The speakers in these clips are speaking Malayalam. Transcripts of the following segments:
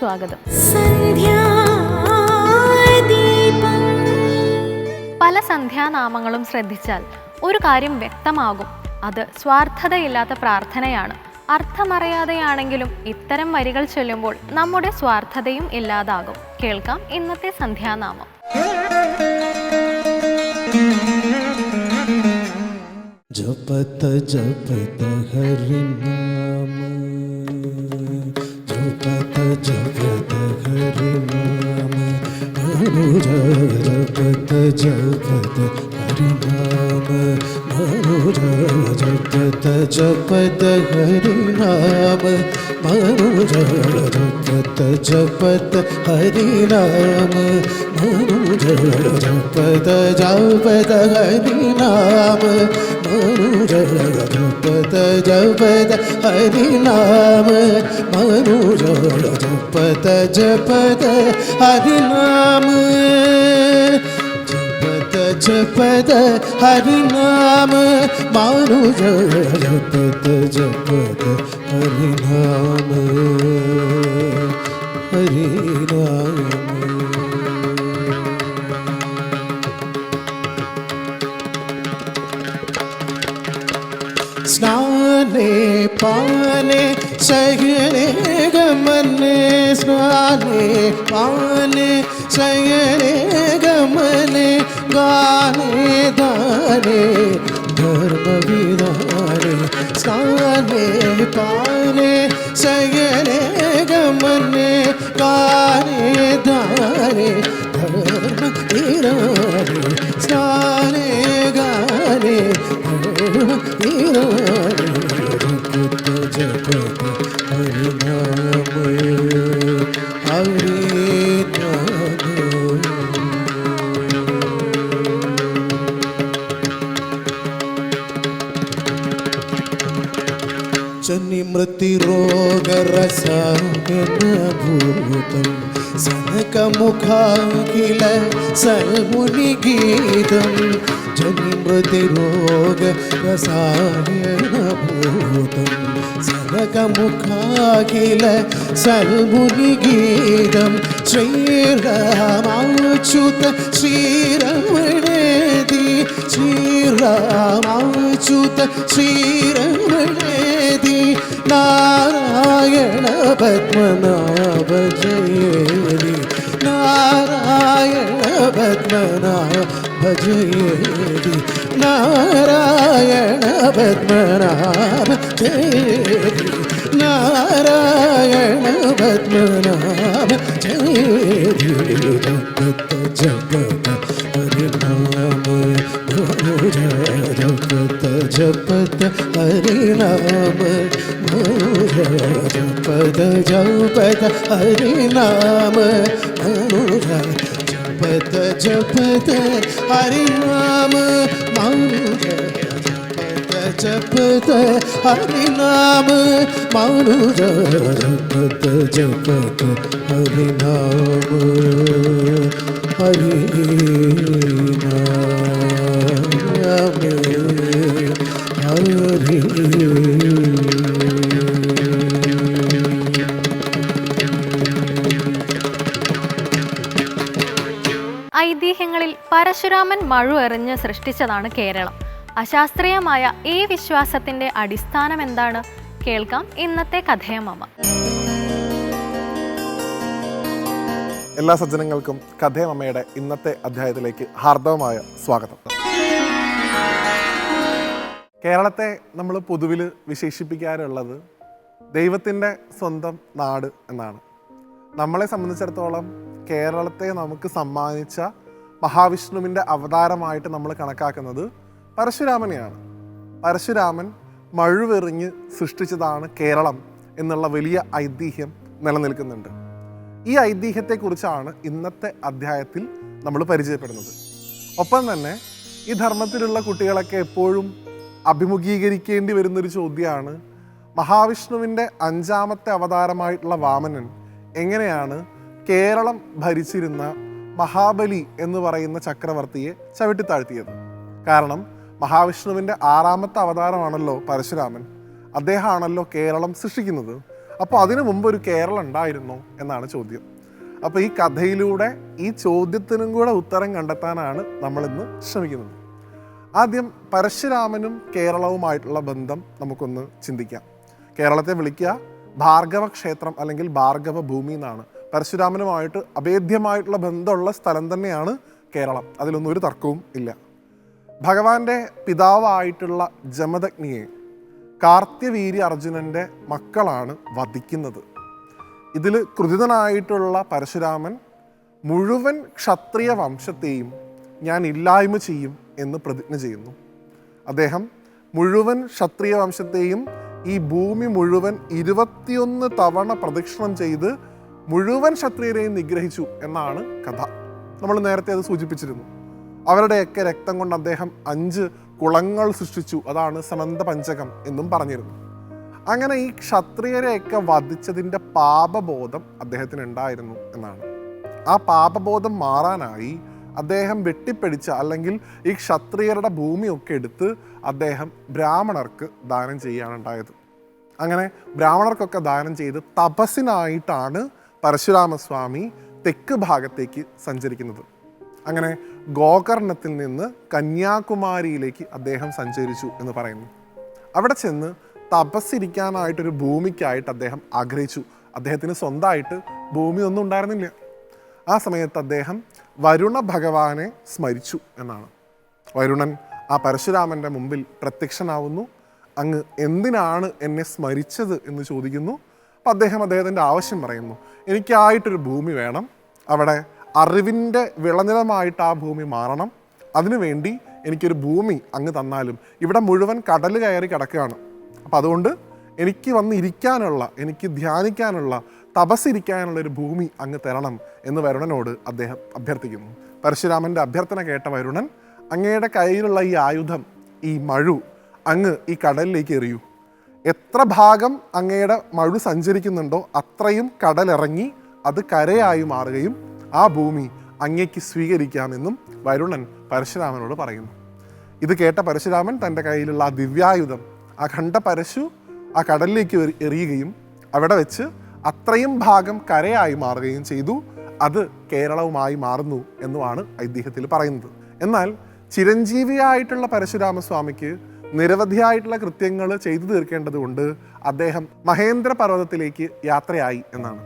സ്വാഗതം. പല സന്ധ്യാനാമങ്ങളും ശ്രദ്ധിച്ചാൽ ഒരു കാര്യം വ്യക്തമാകും. അത് സ്വാർത്ഥതയില്ലാത്ത പ്രാർത്ഥനയാണ്. അർത്ഥമറിയാതെയാണെങ്കിലും ഇത്തരം വരികൾ ചൊല്ലുമ്പോൾ നമ്മുടെ സ്വാർത്ഥതയും ഇല്ലാതാകും. കേൾക്കാം ഇന്നത്തെ സന്ധ്യാനാമം. ജപത ജപത ഹരിനാ नाम जपत जपत हरि नाम अनुज जपत जपत हरि नाम अनुज जपत जपत हरि नाम अनुज जपत जपत हरि नाम अनुज जपत जपत हरि नाम मनुज जपत जपत हरि नाम मनुज जपत जपत हरि नाम जपत जपत हरि नाम मनुज जपत जपत हरि नाम हरि नाम स्नाने पाने शयने गमने स्नाने पाने शयने गमने ഗാനേ ദാനേ ധർമ്മവിധാനേ സ്ഥാനേ പാനേ സയനേ ഗമനേ ഗാനേ ദാനേ ധർമ്മവിധാനേ സ്ഥാനേ ഗാനേ ധർമ്മവിധാനേ ജപ ജപ രോഗരസാഗതഭൂതം സനകമുഖാഖില സൽമുനിഗീതം. ജനിമൃതിരോഗരസായണഭൂതം സനകമുഖാഖില സൽമുനിഗീതം. ശ്രീരാമാച്യുത ശ്രീരമണേതി. ശ്രീരാമാച്യുത ശ്രീരമണേ നാരായണ പത്മനാഭ ജയേരി. നാരായണ പത്മനാഭ ജയേരി. നാരായണ പത്മനാഭ ജയേരി. നാരായണ പത്മനാഭ ജയേരി. ജഗത ജഗത പരിണാമ जपत जपत हरि नाम जपत जपत हरि नाम जपत जपत हरि नाम जपत जपत हरि नाम मानुज जपत जपत हरि नाम हरि हरि ഐതിഹ്യങ്ങളിൽ പരശുരാമൻ മഴു എറിഞ്ഞ് സൃഷ്ടിച്ചതാണ് കേരളം. അശാസ്ത്രീയമായ ഈ വിശ്വാസത്തിന്റെ അടിസ്ഥാനം എന്താണ്? കേൾക്കാം ഇന്നത്തെ കഥയമമ എല്ലാ സജ്ജനങ്ങൾക്കും കഥയമമ്മയുടെ ഇന്നത്തെ അധ്യായത്തിലേക്ക് ഹാർദവമായ സ്വാഗതം. കേരളത്തെ നമ്മൾ പൊതുവിൽ വിശേഷിപ്പിക്കാറുള്ളത് ദൈവത്തിന്റെ സ്വന്തം നാട് എന്നാണ്. നമ്മളെ സംബന്ധിച്ചിടത്തോളം കേരളത്തെ നമുക്ക് സമ്മാനിച്ച മഹാവിഷ്ണുവിന്റെ അവതാരമായിട്ട് നമ്മൾ കണക്കാക്കുന്നത് പരശുരാമനെയാണ്. പരശുരാമൻ മഴുവെറിഞ്ഞ് സൃഷ്ടിച്ചതാണ് കേരളം എന്നുള്ള വലിയ ഐതിഹ്യം നിലനിൽക്കുന്നുണ്ട്. ഈ ഐതിഹ്യത്തെക്കുറിച്ചാണ് ഇന്നത്തെ അധ്യായത്തിൽ നമ്മൾ പരിചയപ്പെടുന്നത്. ഒപ്പം തന്നെ ഈ ധർമ്മത്തിലുള്ള കുട്ടികളൊക്കെ എപ്പോഴും അഭിമുഖീകരിക്കേണ്ടി വരുന്നൊരു ചോദ്യമാണ്. മഹാവിഷ്ണുവിന്റെ അഞ്ചാമത്തെ അവതാരമായിട്ടുള്ള വാമനൻ എങ്ങനെയാണ് കേരളം ഭരിച്ചിരുന്ന മഹാബലി എന്ന് പറയുന്ന ചക്രവർത്തിയെ ചവിട്ടിത്താഴ്ത്തിയത്? കാരണം മഹാവിഷ്ണുവിന്റെ ആറാമത്തെ അവതാരമാണല്ലോ പരശുരാമൻ. അദ്ദേഹമാണല്ലോ കേരളം സൃഷ്ടിക്കുന്നത്. അപ്പോൾ അതിനു മുമ്പ് ഒരു കേരളം ഉണ്ടായിരുന്നോ എന്നാണ് ചോദ്യം. അപ്പോൾ ഈ കഥയിലൂടെ ഈ ചോദ്യത്തിനും കൂടെ ഉത്തരം കണ്ടെത്താനാണ് നമ്മളിന്ന് ശ്രമിക്കുന്നത്. ആദ്യം പരശുരാമനും കേരളവുമായിട്ടുള്ള ബന്ധം നമുക്കൊന്ന് ചിന്തിക്കാം. കേരളത്തെ വിളിക്കുക ഭാർഗവ ക്ഷേത്രം അല്ലെങ്കിൽ ഭാർഗവ ഭൂമി എന്നാണ്. പരശുരാമനുമായിട്ട് അഭേദ്യമായിട്ടുള്ള ബന്ധമുള്ള സ്ഥലം തന്നെയാണ് കേരളം. അതിലൊന്നും ഒരു തർക്കവും ഇല്ല. ഭഗവാന്റെ പിതാവായിട്ടുള്ള ജമദഗ്നിയെ കാർത്യവീര്യ അർജുനന്റെ മക്കളാണ് വധിക്കുന്നത്. ഇതിൽ കൃതിതനായിട്ടുള്ള പരശുരാമൻ മുഴുവൻ ക്ഷത്രിയ വംശത്തെയും ഞാൻ ഇല്ലായ്മ ചെയ്യും എന്ന് പ്രതിജ്ഞ ചെയ്യുന്നു. അദ്ദേഹം മുഴുവൻ ക്ഷത്രിയ വംശത്തെയും ഈ ഭൂമി മുഴുവൻ ഇരുപത്തിയൊന്ന് തവണ പ്രദക്ഷിണം ചെയ്ത് മുഴുവൻ ക്ഷത്രിയരെയും നിഗ്രഹിച്ചു എന്നാണ് കഥ. നമ്മൾ നേരത്തെ അത് സൂചിപ്പിച്ചിരുന്നു. അവരുടെയൊക്കെ രക്തം കൊണ്ട് അദ്ദേഹം അഞ്ച് കുളങ്ങൾ സൃഷ്ടിച്ചു. അതാണ് സമന്ത പഞ്ചകം എന്നും പറഞ്ഞിരുന്നു. അങ്ങനെ ഈ ക്ഷത്രിയരെയൊക്കെ വധിച്ചതിന്റെ പാപബോധം അദ്ദേഹത്തിന് ഉണ്ടായിരുന്നു എന്നാണ്. ആ പാപബോധം മാറാനായി അദ്ദേഹം വെട്ടിപ്പിടിച്ച അല്ലെങ്കിൽ ഈ ക്ഷത്രിയരുടെ ഭൂമിയൊക്കെ എടുത്ത് അദ്ദേഹം ബ്രാഹ്മണർക്ക് ദാനം ചെയ്യുകയാണുണ്ടായത് അങ്ങനെ ബ്രാഹ്മണർക്കൊക്കെ ദാനം ചെയ്ത് തപസ്സിനായിട്ടാണ് പരശുരാമസ്വാമി തെക്ക് ഭാഗത്തേക്ക് സഞ്ചരിക്കുന്നത്. അങ്ങനെ ഗോകർണത്തിൽ നിന്ന് കന്യാകുമാരിയിലേക്ക് അദ്ദേഹം സഞ്ചരിച്ചു എന്ന് പറയുന്നു. അവിടെ ചെന്ന് തപസ്സിരിക്കാനായിട്ടൊരു ഭൂമിക്കായിട്ട് അദ്ദേഹം ആഗ്രഹിച്ചു. അദ്ദേഹത്തിന് സ്വന്തമായിട്ട് ഭൂമി ഒന്നും ഉണ്ടായിരുന്നില്ല. ആ സമയത്ത് അദ്ദേഹം വരുണ ഭഗവാനെ സ്മരിച്ചു എന്നാണ്. വരുണൻ ആ പരശുരാമന്റെ മുമ്പിൽ പ്രത്യക്ഷനാവുന്നു. അങ്ങ് എന്തിനാണ് എന്നെ സ്മരിച്ചത് എന്ന് ചോദിക്കുന്നു. അപ്പം അദ്ദേഹം അദ്ദേഹത്തിന്റെ ആവശ്യം പറയുന്നു. എനിക്കായിട്ടൊരു ഭൂമി വേണം. അവിടെ അറിവിന്റെ വിളനിലമായിട്ട് ആ ഭൂമി മാറണം. അതിനുവേണ്ടി എനിക്കൊരു ഭൂമി അങ്ങ് തന്നാലും ഇവിടെ മുഴുവൻ കടൽ കയറി കിടക്കുകയാണ്. അപ്പം അതുകൊണ്ട് എനിക്ക് വന്ന് ഇരിക്കാനുള്ള എനിക്ക് ധ്യാനിക്കാനുള്ള തപസ്സിരിക്കാനുള്ള ഒരു ഭൂമി അങ്ങ് തരണം എന്ന് വരുണനോട് അദ്ദേഹം അഭ്യർത്ഥിക്കുന്നു. പരശുരാമന്റെ അഭ്യർത്ഥന കേട്ട വരുണൻ അങ്ങയുടെ കയ്യിലുള്ള ഈ ആയുധം ഈ മഴു അങ്ങ് ഈ കടലിലേക്ക് എറിയൂ. എത്ര ഭാഗം അങ്ങയുടെ മഴു സഞ്ചരിക്കുന്നുണ്ടോ അത്രയും കടലിറങ്ങി അത് കരയായി മാറുകയും ആ ഭൂമി അങ്ങയ്ക്ക് സ്വീകരിക്കാമെന്നും വരുണൻ പരശുരാമനോട് പറയുന്നു. ഇത് കേട്ട പരശുരാമൻ തന്റെ കയ്യിലുള്ള ആ ദിവ്യായുധം ആ ഖണ്ഡ പരശു ആ കടലിലേക്ക് എറിയുകയും അവിടെ വെച്ച് അത്രയും ഭാഗം കരയായി മാറുകയും ചെയ്തു. അത് കേരളവുമായി മാറുന്നു എന്നുമാണ് ഐതിഹ്യത്തിൽ പറയുന്നത്. എന്നാൽ ചിരഞ്ജീവിയായിട്ടുള്ള പരശുരാമസ്വാമിക്ക് നിരവധിയായിട്ടുള്ള കൃത്യങ്ങൾ ചെയ്തു തീർക്കേണ്ടതുകൊണ്ട് അദ്ദേഹം മഹേന്ദ്ര പർവതത്തിലേക്ക് യാത്രയായി എന്നാണ്.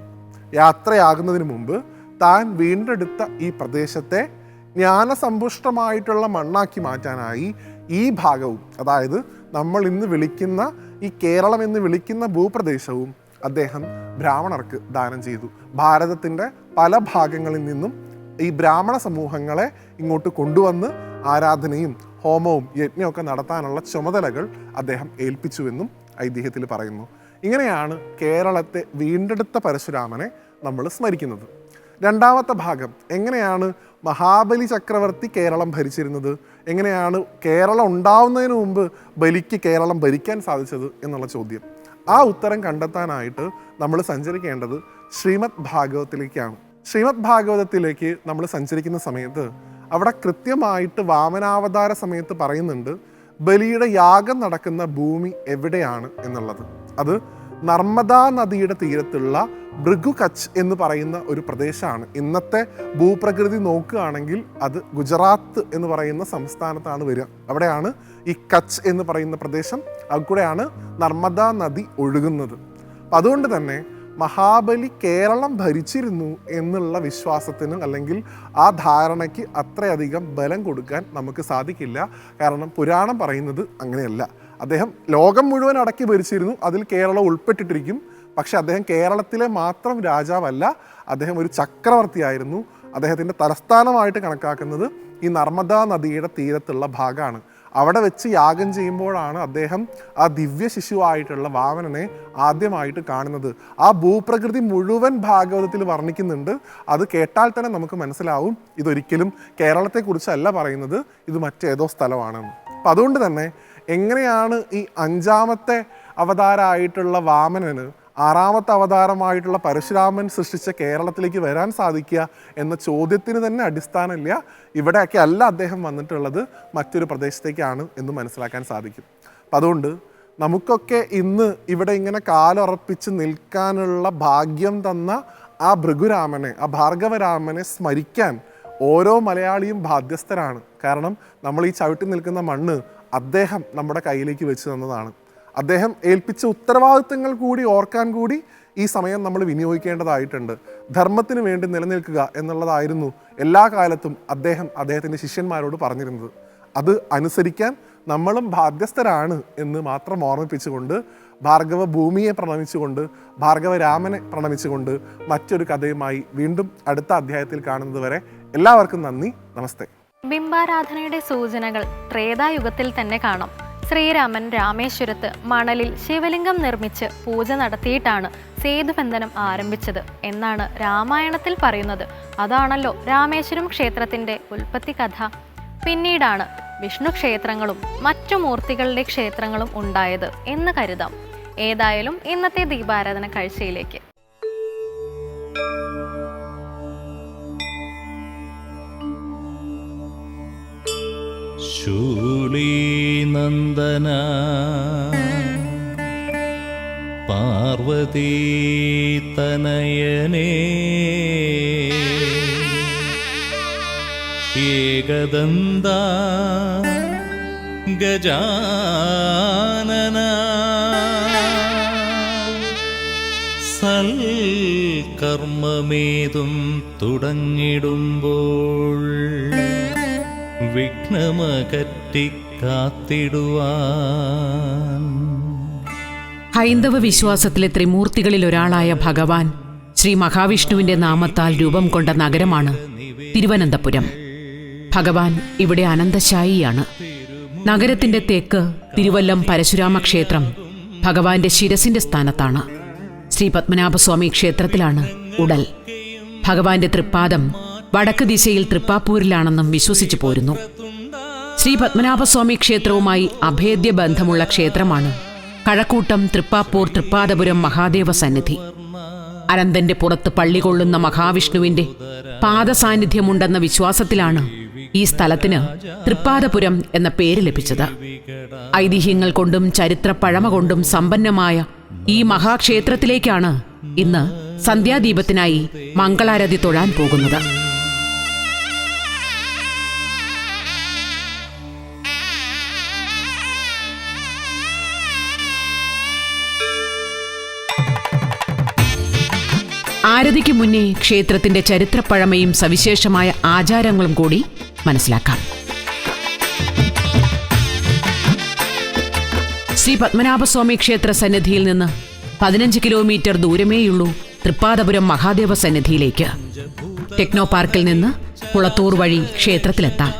യാത്രയാകുന്നതിന് മുമ്പ് താൻ വീണ്ടെടുത്ത ഈ പ്രദേശത്തെ ജ്ഞാനസമ്പുഷ്ടമായിട്ടുള്ള മണ്ണാക്കി മാറ്റാനായി ഈ ഭാഗവും അതായത് നമ്മൾ ഇന്ന് വിളിക്കുന്ന ഈ കേരളം എന്ന് വിളിക്കുന്ന ഭൂപ്രദേശവും അദ്ദേഹം ബ്രാഹ്മണർക്ക് ദാനം ചെയ്തു. ഭാരതത്തിന്റെ പല ഭാഗങ്ങളിൽ നിന്നും ഈ ബ്രാഹ്മണ സമൂഹങ്ങളെ ഇങ്ങോട്ട് കൊണ്ടുവന്ന് ആരാധനയും ഹോമവും യജ്ഞമൊക്കെ നടത്താനുള്ള ചുമതലകൾ അദ്ദേഹം ഏൽപ്പിച്ചുവെന്നും ഐതിഹ്യത്തിൽ പറയുന്നു. ഇങ്ങനെയാണ് കേരളത്തെ വീണ്ടെടുത്ത പരശുരാമനെ നമ്മൾ സ്മരിക്കുന്നത്. രണ്ടാമത്തെ ഭാഗം എങ്ങനെയാണ് മഹാബലി ചക്രവർത്തി കേരളം ഭരിച്ചിരുന്നത്? എങ്ങനെയാണ് കേരളം ഉണ്ടാവുന്നതിന് മുമ്പ് ബലിക്ക് കേരളം ഭരിക്കാൻ സാധിച്ചത് എന്നുള്ള ചോദ്യം. ആ ഉത്തരം കണ്ടെത്താനായിട്ട് നമ്മൾ സഞ്ചരിക്കേണ്ടത് ശ്രീമദ് ഭാഗവതത്തിലേക്കാണ് ശ്രീമദ് ഭാഗവതത്തിലേക്ക് നമ്മൾ സഞ്ചരിക്കുന്ന സമയത്ത് അവിടെ കൃത്യമായിട്ട് വാമനാവതാര സമയത്ത് പറയുന്നുണ്ട് ബലിയുടെ യാഗം നടക്കുന്ന ഭൂമി എവിടെയാണ് എന്നുള്ളത്. അത് നർമ്മദാ നദിയുടെ തീരത്തുള്ള ഭൃഗു കച്ച് എന്ന് പറയുന്ന ഒരു പ്രദേശമാണ്. ഇന്നത്തെ ഭൂപ്രകൃതി നോക്കുകയാണെങ്കിൽ അത് ഗുജറാത്ത് എന്ന് പറയുന്ന സംസ്ഥാനത്താണ് വരിക. അവിടെയാണ് ഈ കച്ച് എന്ന് പറയുന്ന പ്രദേശം അവിടെയാണ് നർമ്മദാ നദി ഒഴുകുന്നത്. അപ്പം അതുകൊണ്ട് തന്നെ മഹാബലി കേരളം ഭരിച്ചിരുന്നു എന്നുള്ള വിശ്വാസത്തിന് അല്ലെങ്കിൽ ആ ധാരണയ്ക്ക് അത്രയധികം ബലം കൊടുക്കാൻ നമുക്ക് സാധിക്കില്ല. കാരണം പുരാണം പറയുന്നത് അങ്ങനെയല്ല. അദ്ദേഹം ലോകം മുഴുവൻ അടക്കി ഭരിച്ചിരുന്നു. അതിൽ കേരളം ഉൾപ്പെട്ടിട്ടിരിക്കും. പക്ഷേ അദ്ദേഹം കേരളത്തിലെ മാത്രം രാജാവല്ല. അദ്ദേഹം ഒരു ചക്രവർത്തിയായിരുന്നു. അദ്ദേഹത്തിന്റെ തലസ്ഥാനമായിട്ട് കണക്കാക്കുന്നത് ഈ നർമ്മദാ നദിയുടെ തീരത്തുള്ള ഭാഗമാണ്. അവിടെ വെച്ച് യാഗം ചെയ്യുമ്പോഴാണ് അദ്ദേഹം ആ ദിവ്യ ശിശുവായിട്ടുള്ള വാമനനെ ആദ്യമായിട്ട് കാണുന്നത്. ആ ഭൂപ്രകൃതി മുഴുവൻ ഭാഗവതത്തിൽ വർണിക്കുന്നുണ്ട്. അത് കേട്ടാൽ തന്നെ നമുക്ക് മനസ്സിലാവും. ഇതൊരിക്കലും കേരളത്തെക്കുറിച്ചല്ല പറയുന്നത്. ഇത് മറ്റേതോ സ്ഥലമാണെന്ന് അപ്പം അതുകൊണ്ട് തന്നെ എങ്ങനെയാണ് ഈ അഞ്ചാമത്തെ അവതാരമായിട്ടുള്ള വാമനന് ആറാമത്തെ അവതാരമായിട്ടുള്ള പരശുരാമൻ സൃഷ്ടിച്ച കേരളത്തിലേക്ക് വരാൻ സാധിക്കുക എന്ന ചോദ്യത്തിന് തന്നെ അടിസ്ഥാനമില്ല. ഇവിടെയൊക്കെ അല്ല അദ്ദേഹം വന്നിട്ടുള്ളത്. മറ്റൊരു പ്രദേശത്തേക്കാണ് എന്ന് മനസ്സിലാക്കാൻ സാധിക്കും. അപ്പം അതുകൊണ്ട് നമുക്കൊക്കെ ഇന്ന് ഇവിടെ ഇങ്ങനെ കാലുറപ്പിച്ച് നിൽക്കാനുള്ള ഭാഗ്യം തന്ന ആ ഭൃഗുരാമനെ ആ ഭാർഗവരാമനെ സ്മരിക്കാൻ ഓരോ മലയാളിയും ബാധ്യസ്ഥരാണ്. കാരണം നമ്മൾ ഈ ചവിട്ടി നിൽക്കുന്ന മണ്ണ് അദ്ദേഹം നമ്മുടെ കയ്യിലേക്ക് വെച്ച് തന്നതാണ്. അദ്ദേഹം ഏൽപ്പിച്ച ഉത്തരവാദിത്തങ്ങൾ കൂടി ഓർക്കാൻ കൂടി ഈ സമയം നമ്മൾ വിനിയോഗിക്കേണ്ടതായിട്ടുണ്ട്. ധർമ്മത്തിന് വേണ്ടി നിലനിൽക്കുക എന്നുള്ളതായിരുന്നു എല്ലാ കാലത്തും അദ്ദേഹം അദ്ദേഹത്തിന്റെ ശിഷ്യന്മാരോട് പറഞ്ഞിരുന്നത്. അത് അനുസരിക്കാൻ നമ്മളും ബാധ്യസ്ഥരാണ് എന്ന് മാത്രം ഓർമ്മിപ്പിച്ചുകൊണ്ട് ഭാർഗവ ഭൂമിയെ പ്രണമിച്ചുകൊണ്ട് ഭാർഗവ രാമനെ പ്രണമിച്ചുകൊണ്ട് മറ്റൊരു കഥയുമായി വീണ്ടും അടുത്ത അധ്യായത്തിൽ കാണുന്നത് വരെ എല്ലാവർക്കും നന്ദി. നമസ്തേ. ബിംബാരാധനയുടെ സൂചനകൾ ത്രേതായുഗത്തിൽ തന്നെ കാണാം. ശ്രീരാമൻ രാമേശ്വരത്ത് മണലിൽ ശിവലിംഗം നിർമ്മിച്ച് പൂജ നടത്തിയിട്ടാണ് സേതുബന്ധനം ആരംഭിച്ചത് എന്നാണ് രാമായണത്തിൽ പറയുന്നത്. അതാണല്ലോ രാമേശ്വരം ക്ഷേത്രത്തിന്റെ ഉൽപ്പത്തി കഥ. പിന്നീടാണ് വിഷ്ണു ക്ഷേത്രങ്ങളും മറ്റു മൂർത്തികളുടെ ക്ഷേത്രങ്ങളും ഉണ്ടായത് എന്ന് കരുതാം. ഏതായാലും ഇന്നത്തെ ദീപാരാധന കാഴ്ചയിലേക്ക്. ശൂലീനന്ദന പാർവതീതനയനേ ഏകദന്ത ഗജാനന. സൽക്കർമ്മമേതും തുടങ്ങിടുമ്പോൾ കാത്തിടുവാൻ ഹൈന്ദവ വിശ്വാസത്തിലെ ത്രിമൂർത്തികളിൽ ഒരാളായ ഭഗവാൻ ശ്രീ മഹാവിഷ്ണുവിന്റെ നാമത്താൽ രൂപം കൊണ്ട നഗരമാണ് തിരുവനന്തപുരം. ഭഗവാൻ ഇവിടെ അനന്തശായിയാണ്. നഗരത്തിന്റെ തേക്ക് തിരുവല്ലം പരശുരാമ ക്ഷേത്രം ഭഗവാന്റെ ശിരസിന്റെ സ്ഥാനത്താണ്. ശ്രീ പത്മനാഭസ്വാമി ക്ഷേത്രത്തിലാണ് ഉടൽ. ഭഗവാന്റെ തൃപ്പാദം വടക്ക് ദിശയിൽ തൃപ്പാപ്പൂരിലാണെന്നും വിശ്വസിച്ചു പോരുന്നു. ശ്രീ പത്മനാഭസ്വാമി ക്ഷേത്രവുമായി അഭേദ്യ ബന്ധമുള്ള ക്ഷേത്രമാണ് കഴക്കൂട്ടം തൃപ്പാപ്പൂർ തൃപ്പാദപുരം മഹാദേവ സന്നിധി. അനന്തന്റെ പുറത്ത് പള്ളി കൊള്ളുന്ന മഹാവിഷ്ണുവിന്റെ പാദസാന്നിധ്യമുണ്ടെന്ന വിശ്വാസത്തിലാണ് ഈ സ്ഥലത്തിന് തൃപ്പാദപുരം എന്ന പേര് ലഭിച്ചത്. ഐതിഹ്യങ്ങൾ കൊണ്ടും ചരിത്ര പഴമ കൊണ്ടും സമ്പന്നമായ ഈ മഹാക്ഷേത്രത്തിലേക്കാണ് ഇന്ന് സന്ധ്യാദീപത്തിനായി മംഗളാരതി തൊഴാൻ പോകുന്നത്. ആരതിക്ക് മുന്നേ ക്ഷേത്രത്തിന്റെ ചരിത്രപ്പഴമയും സവിശേഷമായ ആചാരങ്ങളും കൂടി മനസ്സിലാക്കാം. ശ്രീ പത്മനാഭസ്വാമി ക്ഷേത്ര സന്നിധിയിൽ നിന്ന് പതിനഞ്ച് കിലോമീറ്റർ ദൂരമേയുള്ളൂ തൃപ്പാദപുരം മഹാദേവ സന്നിധിയിലേക്ക്. ടെക്നോ പാർക്കിൽ നിന്ന് കുളത്തൂർ വഴി ക്ഷേത്രത്തിലെത്താം.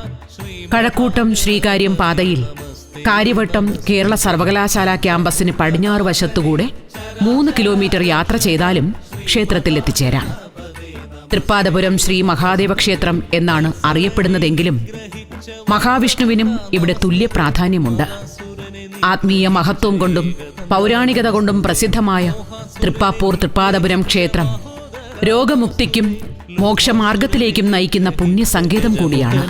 കഴക്കൂട്ടം ശ്രീകാര്യം പാതയിൽ കാര്യവട്ടം കേരള സർവകലാശാല ക്യാമ്പസിന് പടിഞ്ഞാറ് വശത്തുകൂടെ മൂന്ന് കിലോമീറ്റർ യാത്ര ചെയ്താലും ക്ഷേത്രത്തിൽ എത്തിച്ചേരാം തൃപ്പാദപുരം ശ്രീ മഹാദേവ ക്ഷേത്രം എന്നാണ് അറിയപ്പെടുന്നതെങ്കിലും മഹാവിഷ്ണുവിനും ഇവിടെ തുല്യ പ്രാധാന്യമുണ്ട്. ആത്മീയ മഹത്വം കൊണ്ടും പൗരാണികത കൊണ്ടും പ്രസിദ്ധമായ തൃപ്പാപ്പൂർ തൃപ്പാദപുരം ക്ഷേത്രം രോഗമുക്തിക്കും മോക്ഷമാർഗത്തിലേക്കും നയിക്കുന്ന പുണ്യസങ്കേതം കൂടിയാണ്.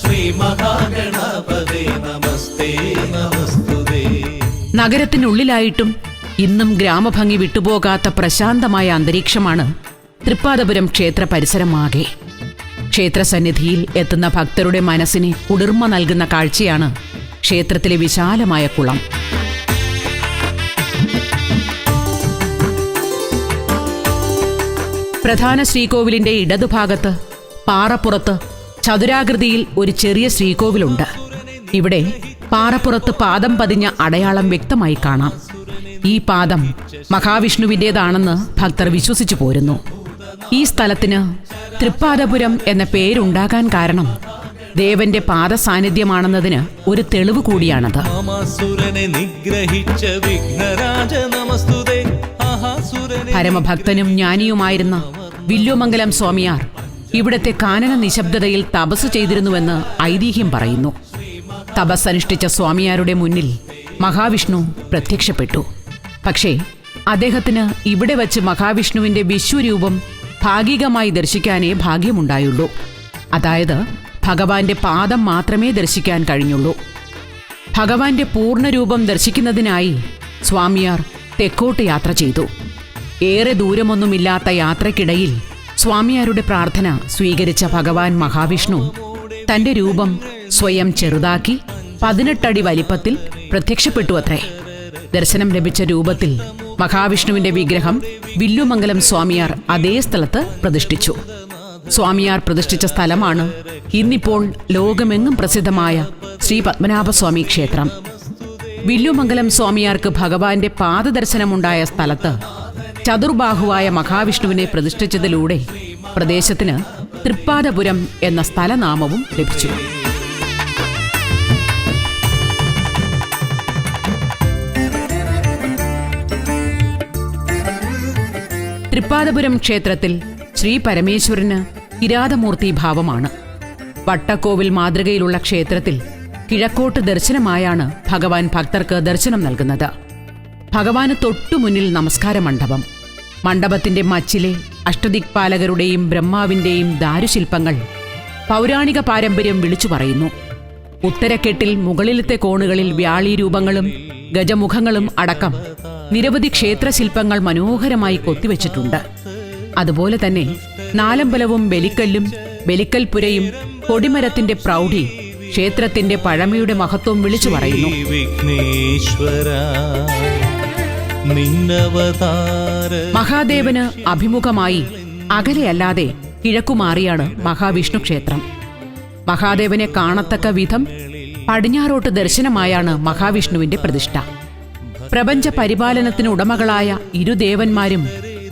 ശ്രീ മഹാഗണപതേ. നമസ്തേ നമസ്തുതേ. നഗരത്തിനുള്ളിലായിട്ടും ഇന്നും ഗ്രാമഭംഗി വിട്ടുപോകാത്ത പ്രശാന്തമായ അന്തരീക്ഷമാണ് തൃപ്പാദപുരം ക്ഷേത്ര പരിസരമാകെ ക്ഷേത്രസന്നിധിയിൽ എത്തുന്ന ഭക്തരുടെ മനസ്സിന് കുളിർമ നൽകുന്ന കാഴ്ചയാണ് ക്ഷേത്രത്തിലെ വിശാലമായ കുളം. പ്രധാന ശ്രീകോവിലിന്റെ ഇടതുഭാഗത്ത് പാറപ്പുറത്ത് ചതുരാകൃതിയിൽ ഒരു ചെറിയ ശ്രീകോവിലുണ്ട്. ഇവിടെ പാറപ്പുറത്ത് പാദം പതിഞ്ഞ അടയാളം വ്യക്തമായി കാണാം. ഈ പാദം മഹാവിഷ്ണുവിന്റെതാണെന്ന് ഭക്തർ വിശ്വസിച്ചു പോരുന്നു. ഈ സ്ഥലത്തിന് തൃപ്പാദപുരം എന്ന പേരുണ്ടാകാൻ കാരണം ദേവന്റെ പാദസാന്നിധ്യമാണെന്നതിന് ഒരു തെളിവ് കൂടിയാണത്. മാമാസുരനെ നിഗ്രഹിച്ച വിഘ്നരാജ നമസ്തുതേ. പരമഭക്തനും ജ്ഞാനിയുമായിരുന്ന വില്ലുമംഗലം സ്വാമിയാർ ഇവിടത്തെ കാനന നിശബ്ദതയിൽ തപസ് ചെയ്തിരുന്നുവെന്ന് ഐതിഹ്യം പറയുന്നു. തപസ് അനുഷ്ഠിച്ച സ്വാമിയാരുടെ മുന്നിൽ മഹാവിഷ്ണു പ്രത്യക്ഷപ്പെട്ടു. പക്ഷേ അദ്ദേഹത്തിന് ഇവിടെ വച്ച് മഹാവിഷ്ണുവിന്റെ വിശ്വരൂപം ഭാഗികമായി ദർശിക്കാനേ ഭാഗ്യമുണ്ടായുള്ളൂ. അതായത് ഭഗവാന്റെ പാദം മാത്രമേ ദർശിക്കാൻ കഴിഞ്ഞുള്ളൂ. ഭഗവാന്റെ പൂർണരൂപം ദർശിക്കുന്നതിനായി സ്വാമിയാർ തെക്കോട്ട് യാത്ര ചെയ്തു. ഏറെ ദൂരമൊന്നുമില്ലാത്ത യാത്രക്കിടയിൽ സ്വാമിയാരുടെ പ്രാർത്ഥന സ്വീകരിച്ച ഭഗവാൻ മഹാവിഷ്ണു തന്റെ രൂപം സ്വയം ചെറുതാക്കി പതിനെട്ടടി വലിപ്പത്തിൽ പ്രത്യക്ഷപ്പെട്ടു അത്രേ ദർശനം ലഭിച്ച രൂപത്തിൽ മഹാവിഷ്ണുവിന്റെ വിഗ്രഹം വില്ലുമംഗലം സ്വാമിയാർ അതേ സ്ഥലത്ത് പ്രതിഷ്ഠിച്ചു. സ്വാമിയാർ പ്രതിഷ്ഠിച്ച സ്ഥലമാണ് ഇന്നിപ്പോൾ ലോകമെങ്ങും പ്രസിദ്ധമായ ശ്രീ പത്മനാഭസ്വാമി ക്ഷേത്രം. വില്ലുമംഗലം സ്വാമിയാർക്ക് ഭഗവാന്റെ പാദദർശനമുണ്ടായ സ്ഥലത്ത് ചതുർബാഹുവായ മഹാവിഷ്ണുവിനെ പ്രതിഷ്ഠിച്ചതിലൂടെ പ്രദേശത്തിന് തൃപ്പാദപുരം എന്ന സ്ഥലനാമവും ലഭിച്ചു. തൃപ്പാദപുരം ക്ഷേത്രത്തിൽ ശ്രീ പരമേശ്വരന് കിരാതമൂർത്തി ഭാവമാണ്. വട്ടക്കോവിൽ മാതൃകയിലുള്ള ക്ഷേത്രത്തിൽ കിഴക്കോട്ട് ദർശനമായാണ് ഭഗവാൻ ഭക്തർക്ക് ദർശനം നൽകുന്നത്. ഭഗവാന് തൊട്ടുമുന്നിൽ നമസ്കാര മണ്ഡപം. മണ്ഡപത്തിന്റെ മച്ചിലെ അഷ്ടദിക്പാലകരുടെയും ബ്രഹ്മാവിന്റെയും ദാരുശില്പങ്ങൾ പൗരാണിക പാരമ്പര്യം വിളിച്ചു പറയുന്നു. ഉത്തരക്കെട്ടിൽ മുകളിലത്തെ കോണുകളിൽ വ്യാളി രൂപങ്ങളും ഗജമുഖങ്ങളും അടക്കം നിരവധി ക്ഷേത്ര ക്ഷേത്രശില്പങ്ങൾ മനോഹരമായി കൊത്തിവെച്ചിട്ടുണ്ട്. അതുപോലെ തന്നെ നാലമ്പലവും ബലിക്കല്ലും ബലിക്കൽപുരയും കൊടിമരത്തിന്റെ പ്രൗഢി ക്ഷേത്രത്തിന്റെ പഴമയുടെ മഹത്വം വിളിച്ചു പറയുന്നു. മഹാദേവന് അഭിമുഖമായി അകലെയല്ലാതെ കിഴക്കുമാറിയാണ് മഹാവിഷ്ണു ക്ഷേത്രം. മഹാദേവനെ കാണത്തക്ക വിധം പടിഞ്ഞാറോട്ട് ദർശനമായാണ് മഹാവിഷ്ണുവിന്റെ പ്രതിഷ്ഠ. പ്രപഞ്ച പരിപാലനത്തിന് ഉടമകളായ ഇരുദേവന്മാരും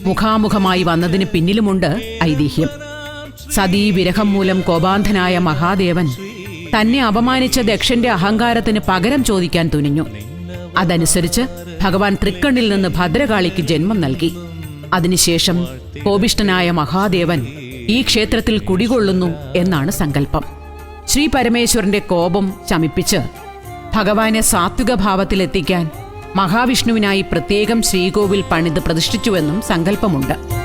മുഖാമുഖമായി വന്നതിന് പിന്നിലുമുണ്ട് ഐതിഹ്യം. സതീ വിരഹം മൂലം കോപാന്ധനായ മഹാദേവൻ തന്നെ അപമാനിച്ച ദക്ഷന്റെ അഹങ്കാരത്തിന് പകരം ചോദിക്കാൻ തുനിഞ്ഞു. അതനുസരിച്ച് ഭഗവാൻ തൃക്കണ്ണിൽ നിന്ന് ഭദ്രകാളിക്ക് ജന്മം നൽകി. അതിനുശേഷം കോപിഷ്ഠനായ മഹാദേവൻ ഈ ക്ഷേത്രത്തിൽ കുടികൊള്ളുന്നു എന്നാണ് സങ്കല്പം. ശ്രീ പരമേശ്വരന്റെ കോപം ശമിപ്പിച്ച് ഭഗവാനെ സാത്വിക ഭാവത്തിലെത്തിക്കാൻ മഹാവിഷ്ണുവിനായി പ്രത്യേകം ശ്രീകോവിൽ പണിത് പ്രതിഷ്ഠിച്ചുവെന്നും സങ്കല്പമുണ്ട്.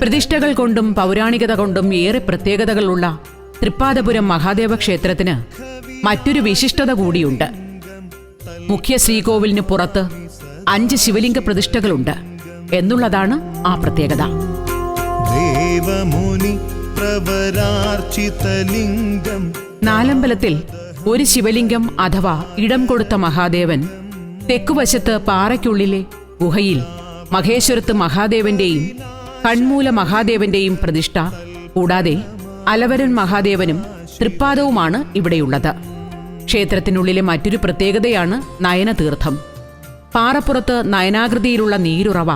പ്രതിഷ്ഠകൾ കൊണ്ടും പൗരാണികത കൊണ്ടും ഏറെ പ്രത്യേകതകളുള്ള തൃപ്പാദപുരം മഹാദേവ ക്ഷേത്രത്തിന് മറ്റൊരു വിശിഷ്ടത കൂടിയുണ്ട്. മുഖ്യ ശ്രീകോവിലിന് പുറത്ത് അഞ്ച് ശിവലിംഗ പ്രതിഷ്ഠകളുണ്ട്. എന്നുള്ളതാണ് ആ പ്രത്യേകത. നാലമ്പലത്തിൽ ഒരു ശിവലിംഗം അഥവാ ഇടം കൊടുത്ത മഹാദേവൻ തെക്കുവശത്ത് പാറയ്ക്കുള്ളിലെ ഗുഹയിൽ മഹേശ്വരത്ത് മഹാദേവന്റെയും കൺമൂല മഹാദേവന്റെയും പ്രതിഷ്ഠ കൂടാതെ അലവരൻ മഹാദേവനും തൃപ്പാദവുമാണ് ഇവിടെയുള്ളത്. ക്ഷേത്രത്തിനുള്ളിലെ മറ്റൊരു പ്രത്യേകതയാണ് നയനതീർത്ഥം. പാറപ്പുറത്ത് നയനാകൃതിയിലുള്ള നീരുറവ.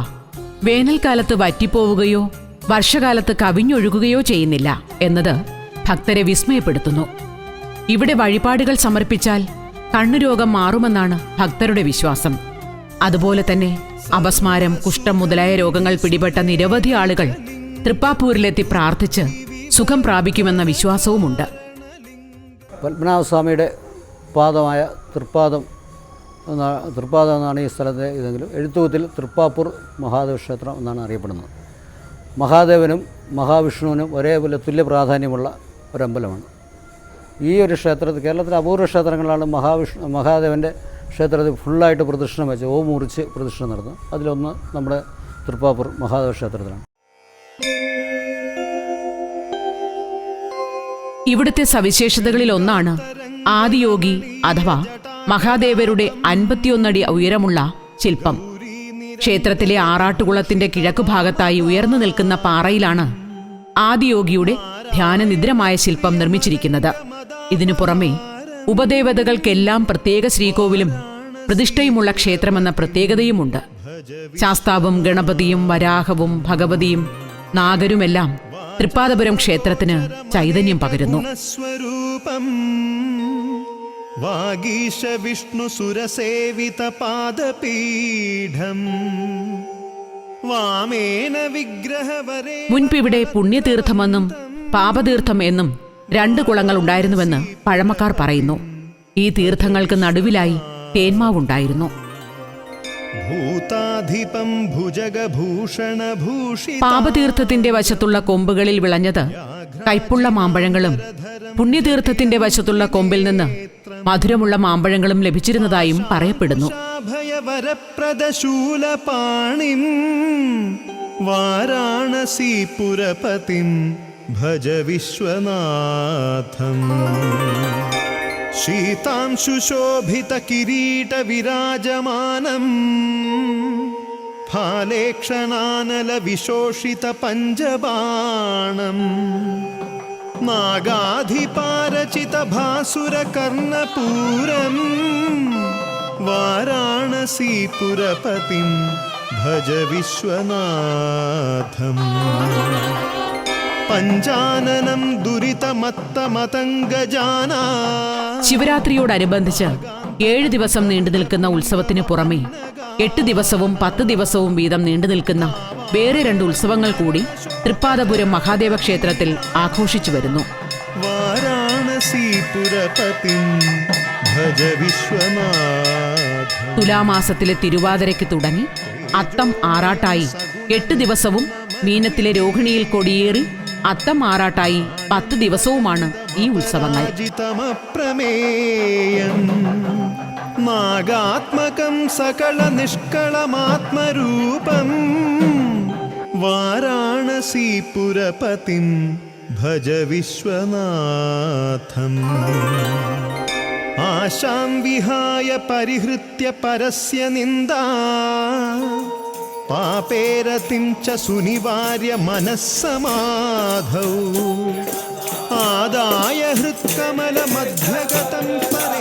വേനൽക്കാലത്ത് വറ്റിപ്പോവുകയോ വർഷകാലത്ത് കവിഞ്ഞൊഴുകുകയോ ചെയ്യുന്നില്ല എന്നത് ഭക്തരെ വിസ്മയപ്പെടുത്തുന്നു. ഇവിടെ വഴിപാടുകൾ സമർപ്പിച്ചാൽ കണ്ണുരോഗം മാറുമെന്നാണ് ഭക്തരുടെ വിശ്വാസം. അതുപോലെ തന്നെ അപസ്മാരം കുഷ്ഠം മുതലായ രോഗങ്ങൾ പിടിപെട്ട നിരവധി ആളുകൾ തൃപ്പാപ്പൂരിലെത്തി പ്രാർത്ഥിച്ച് സുഖം പ്രാപിക്കുമെന്ന വിശ്വാസവുമുണ്ട്. പത്മനാഭസ്വാമിയുടെ പാദമായ തൃപ്പാദം തൃപ്പാദം എന്നാണ് ഈ സ്ഥലത്തെ ഇതെങ്കിലും എഴുത്തുകുത്തിൽ തൃപ്പാപ്പൂർ മഹാദേവ ക്ഷേത്രം എന്നാണ് അറിയപ്പെടുന്നത്. മഹാദേവനും മഹാവിഷ്ണുവിനും ഒരേപോലെ തുല്യ പ്രാധാന്യമുള്ള ഒരമ്പലമാണ്. ഈ ഒരു ക്ഷേത്രത്തിൽ കേരളത്തിലെ അപൂർവ ക്ഷേത്രങ്ങളാണ് മഹാവിഷ്ണു മഹാദേവന്റെ ക്ഷേത്രത്തിൽ ഫുള്ളായിട്ട് പ്രദക്ഷിണം വെച്ച് ഓ മുറിച്ച് പ്രദക്ഷിണം നടന്നു. അതിലൊന്ന് നമ്മുടെ തൃപ്പാപ്പൂർ മഹാദേവ ക്ഷേത്രത്തിലാണ് ഇവിടുത്തെ സവിശേഷതകളിൽ ഒന്നാണ് ആദിയോഗി അഥവാ മഹാദേവരുടെ അൻപത്തിയൊന്നടി ഉയരമുള്ള ശില്പം. ക്ഷേത്രത്തിലെ ആറാട്ടുകുളത്തിന്റെ കിഴക്കുഭാഗത്തായി ഉയർന്നു നിൽക്കുന്ന പാറയിലാണ് ആദിയോഗിയുടെ ധ്യാനനിദ്രമായ ശില്പം നിർമ്മിച്ചിരിക്കുന്നത്. ഇതിനു പുറമെ ഉപദേവതകൾക്കെല്ലാം പ്രത്യേക ശ്രീകോവിലും പ്രതിഷ്ഠയുമുള്ള ക്ഷേത്രമെന്ന പ്രത്യേകതയുമുണ്ട്. ശാസ്താവും ഗണപതിയും വരാഹവും ഭഗവതിയും നാഗരുമെല്ലാം തൃപ്പാദപുരം ക്ഷേത്രത്തിന് ചൈതന്യം പകരുന്നു. വാഗീശ വിഷ്ണു സുരസേവിത പാദപീഠം. വാമേന വിഗ്രഹവരെ മുൻപിവിടെ പുണ്യതീർത്ഥമെന്നും പാപതീർത്ഥം എന്നും രണ്ട് കുളങ്ങൾ ഉണ്ടായിരുന്നുവെന്ന് പഴമക്കാർ പറയുന്നു. ഈ തീർത്ഥങ്ങൾക്ക് നടുവിലായി തേന്മാവുണ്ടായിരുന്നു. പാപതീർത്ഥത്തിന്റെ വശത്തുള്ള കൊമ്പുകളിൽ വിളഞ്ഞത് കൈപ്പുള്ള മാമ്പഴങ്ങളും പുണ്യതീർത്ഥത്തിന്റെ വശത്തുള്ള കൊമ്പിൽ നിന്ന് മധുരമുള്ള മാമ്പഴങ്ങളും ലഭിച്ചിരുന്നതായും പറയപ്പെടുന്നു. ഭജ വിശ്വനാഥം. ഹാലേക്ഷണാനലവിശോഷിത പഞ്ചബാണം. നാഗാധിപാരചിത ഭാസുര കർണപൂരം. വാരാണസീപുരപതി ഭജ വിശ്വനാഥം. പഞ്ചാനനം ദുരിതമത്തമതംഗജാന. ശിവരാത്രിയോടനുബന്ധിച്ച് ഏഴ് ദിവസം നീണ്ടു നിൽക്കുന്ന ഉത്സവത്തിന് പുറമേ എട്ട് ദിവസവും പത്ത് ദിവസവും വീതം നീണ്ടു നിൽക്കുന്ന വേറെ രണ്ട് ഉത്സവങ്ങൾ കൂടി തൃപ്പാദപുരം മഹാദേവ ക്ഷേത്രത്തിൽ ആഘോഷിച്ചു വരുന്നു. തുലാമാസത്തിലെ തിരുവാതിരയ്ക്ക് തുടങ്ങി അത്തം ആറാട്ടായി എട്ട് ദിവസവും മീനത്തിലെ രോഹിണിയിൽ കൊടിയേറി അത്തം ആറാട്ടായി പത്ത് ദിവസവുമാണ് ഈ ഉത്സവങ്ങൾ. വാരാകം സകല നിഷ്കളമാത്മരൂപം. വാരാണസീപുരപതിം ഭജ വിശ്വനാഥം. ആശാം വിഹായ പരിഹൃത്യ പരസ്യ നിന്ദാ. പാപേരതിം ച സുനിവാര്യ മനസ്സമാധൗ. ആദായ ഹൃത്കമലമധ്യഗതം പര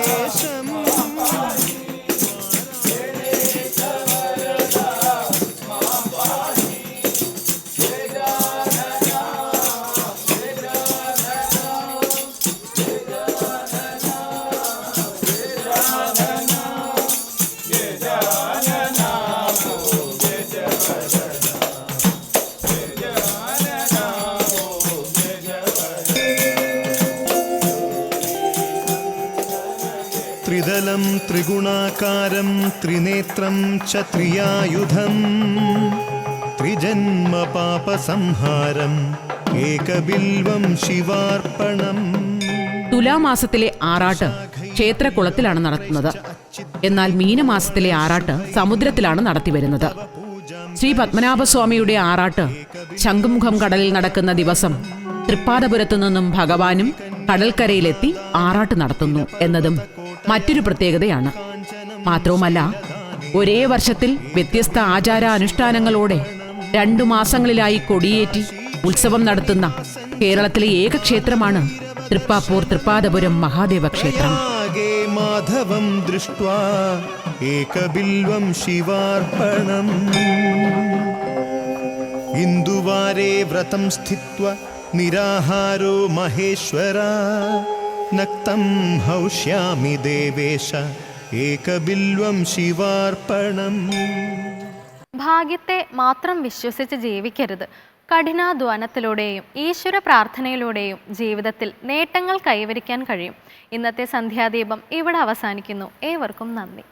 ത്രിനേത്രം ത്രിഗുണാകാരം ത്രിനേത്രം ക്ഷത്രിയായുധം ത്രിജന്മപാപസംഹാരം ഏകബിൽവം ശിവാർപ്പണം. തുലാമാസത്തിലെ ആറാട്ട് ക്ഷേത്രകുളത്തിലാണ് നടത്തുന്നത്. എന്നാൽ മീനമാസത്തിലെ ആറാട്ട് സമുദ്രത്തിലാണ് നടത്തിവരുന്നത് ശ്രീ പത്മനാഭസ്വാമിയുടെ ആറാട്ട് ശംഖുമുഖം കടലിൽ നടക്കുന്ന ദിവസം തൃപ്പാദപുരത്തു നിന്നും ഭഗവാനും കടൽക്കരയിലെത്തി ആറാട്ട് നടത്തുന്നു എന്നതും മറ്റൊരു പ്രത്യേകതയാണ്. മാത്രവുമല്ല ഒരേ വർഷത്തിൽ വ്യത്യസ്ത ആചാരാനുഷ്ഠാനങ്ങളോടെ രണ്ടു മാസങ്ങളിലായി കൊടിയേറ്റി ഉത്സവം നടത്തുന്ന കേരളത്തിലെ ഏക ക്ഷേത്രമാണ് തൃപ്പാപ്പൂർ തൃപ്പാദപുരം മഹാദേവ ക്ഷേത്രം. മാധവം ഏകബിൽവം ശിവാർപ്പണം. ഇന്ദുവാരേ വ്രതം സ്ഥിത്വ നിരാഹാരോ മഹേശ്വരാ. നക്തം ഹൗഷ്യാമി ദേവേശ ഏകബില്വം ശിവാർപ്പണം. ഭാഗ്യത്തെ മാത്രം വിശ്വസിച്ച് ജീവിക്കരുത്. കഠിനാധ്വാനത്തിലൂടെയും ഈശ്വര പ്രാർത്ഥനയിലൂടെയും ജീവിതത്തിൽ നേട്ടങ്ങൾ കൈവരിക്കാൻ കഴിയും. ഇന്നത്തെ സന്ധ്യാദീപം ഇവിടെ അവസാനിക്കുന്നു. ഏവർക്കും നന്ദി.